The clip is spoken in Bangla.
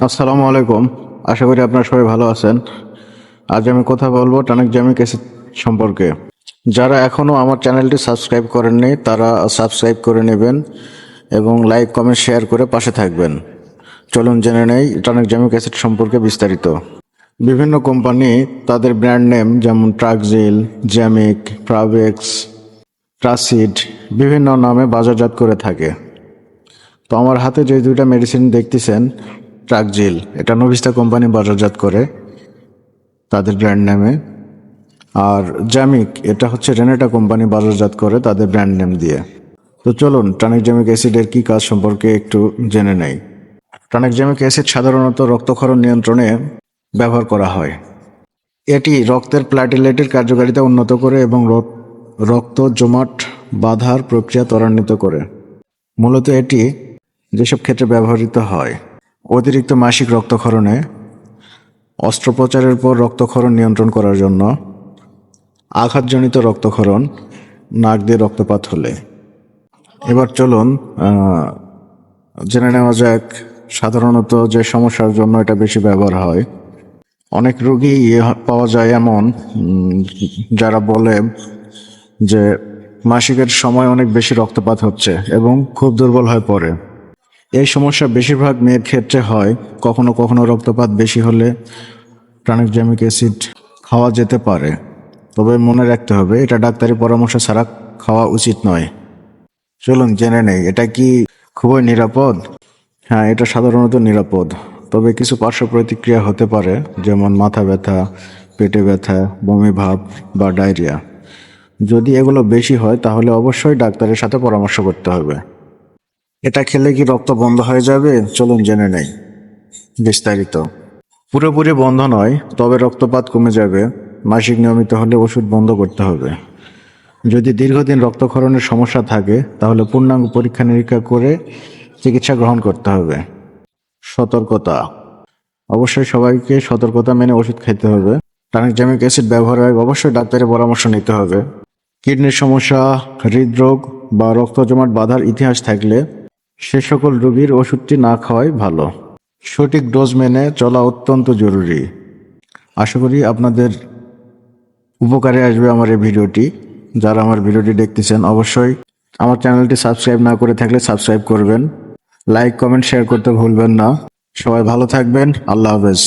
আসসালামু আলাইকুম। আশা করি আপনারা সবাই ভালো আছেন। আজ আমি কথা বলব টানেক জামিক অ্যাসিড সম্পর্কে। যারা এখনও আমার চ্যানেলটি সাবস্ক্রাইব করেননি, তারা সাবস্ক্রাইব করে নেবেন এবং লাইক, কমেন্ট, শেয়ার করে পাশে থাকবেন। চলুন জেনে নেই টানেক জামিক অ্যাসিড সম্পর্কে বিস্তারিত। বিভিন্ন কোম্পানি তাদের ব্র্যান্ড নেম যেমন ট্রাকজিল, জ্যামিক প্রাভেক্স ট্রাসিড, বিভিন্ন নামে বাজারজাত করে থাকে। তো আমার হাতে যে দুইটা মেডিসিন দেখতেছেন ট্রাকজিল এটা নভিস্তা কোম্পানি বাজারজাত করে, তাদের ব্র্যান্ড নেমে। আর জ্যামিক, এটা হচ্ছে রেনেটা কোম্পানি বাজারজাত করে তাদের ব্র্যান্ড নেম দিয়ে। তো চলুন, টনিক জ্যামিক অ্যাসিডের কী কাজ সম্পর্কে একটু জেনে নেই। টনিক জ্যামিক অ্যাসিড সাধারণত রক্তক্ষরণ নিয়ন্ত্রণে ব্যবহার করা হয়। এটি রক্তের প্লাটিলেটের কার্যকারিতা উন্নত করে এবং রক- রক্ত জমাট বাধার প্রক্রিয়া ত্বরান্বিত করে। মূলত এটি যেসব ক্ষেত্রে ব্যবহৃত হয়। অতিরিক্ত মাসিক রক্তক্ষরণে, অস্ত্রোপচারের পর রক্তক্ষরণ নিয়ন্ত্রণ করার জন্য আঘাতজনিত রক্তক্ষরণ, নাক দিয়ে রক্তপাত হলে। এবার চলুন জেনে নেওয়া যাক সাধারণত যে সমস্যার জন্য এটা বেশি ব্যবহার হয়। অনেক রোগী পাওয়া যায় এমন যারা বলে যে মাসিকের সময় অনেক বেশি রক্তপাত হচ্ছে এবং খুব দুর্বল হয়ে পড়ে। সমস্যা বেশিরভাগ মেয়ের ক্ষেত্রে হয়। কখনো কখনো রক্তপাত বেশি হলে ট্রানিকজামিক অ্যাসিড খাওয়া যেতে পারে। তবে মনে রাখতে হবে, এটা ডাক্তারি পরামর্শ ছাড়া খাওয়া উচিত নয়। চলুন জেনে নেই, এটা কি খুবই নিরাপদ? হ্যাঁ এটা সাধারণত নিরাপদ। তবে কিছু পার্শ্ব প্রতিক্রিয়া হতে পারে, যেমন মাথা ব্যথা, পেটে ব্যথা, বমি ভাব বা ডায়রিয়া। যদি এগুলো বেশি হয়, তাহলে অবশ্যই ডাক্তারের সাথে পরামর্শ করতে হবে। এটা খেলে কি রক্ত বন্ধ হয়ে যাবে? চলুন জেনে নেই। বিস্তারিত। পুরোপুরি বন্ধ নয়, তবে রক্তপাত কমে যাবে। মাসিক নিয়মিত হলে ওষুধ বন্ধ করতে হবে। যদি দীর্ঘদিন রক্তক্ষরণের সমস্যা থাকে, তাহলে পূর্ণাঙ্গ পরীক্ষা নিরীক্ষা করে চিকিৎসা গ্রহণ করতে হবে। সতর্কতা। অবশ্যই সবাইকে সতর্কতা মেনে ওষুধ খেতে হবে। ট্রানিকজামিক অ্যাসিড ব্যবহার হয় অবশ্যই ডাক্তারের পরামর্শ নিতে হবে। কিডনির সমস্যা, হৃদরোগ বা রক্ত জমাট বাঁধার ইতিহাস থাকলে সে সকল রোগীর ওষুধটি না খাওয়াই ভালো। সঠিক ডোজ মেনে চলা অত্যন্ত জরুরি। আশা করি আপনাদের উপকারে আসবে আমার এই ভিডিওটি। যারা আমার ভিডিওটি দেখতেছেন, অবশ্যই আমার চ্যানেলটি সাবস্ক্রাইব না করে থাকলে সাবস্ক্রাইব করবেন। লাইক, কমেন্ট, শেয়ার করতে ভুলবেন না। সবাই ভালো থাকবেন। আল্লাহ হাফেজ।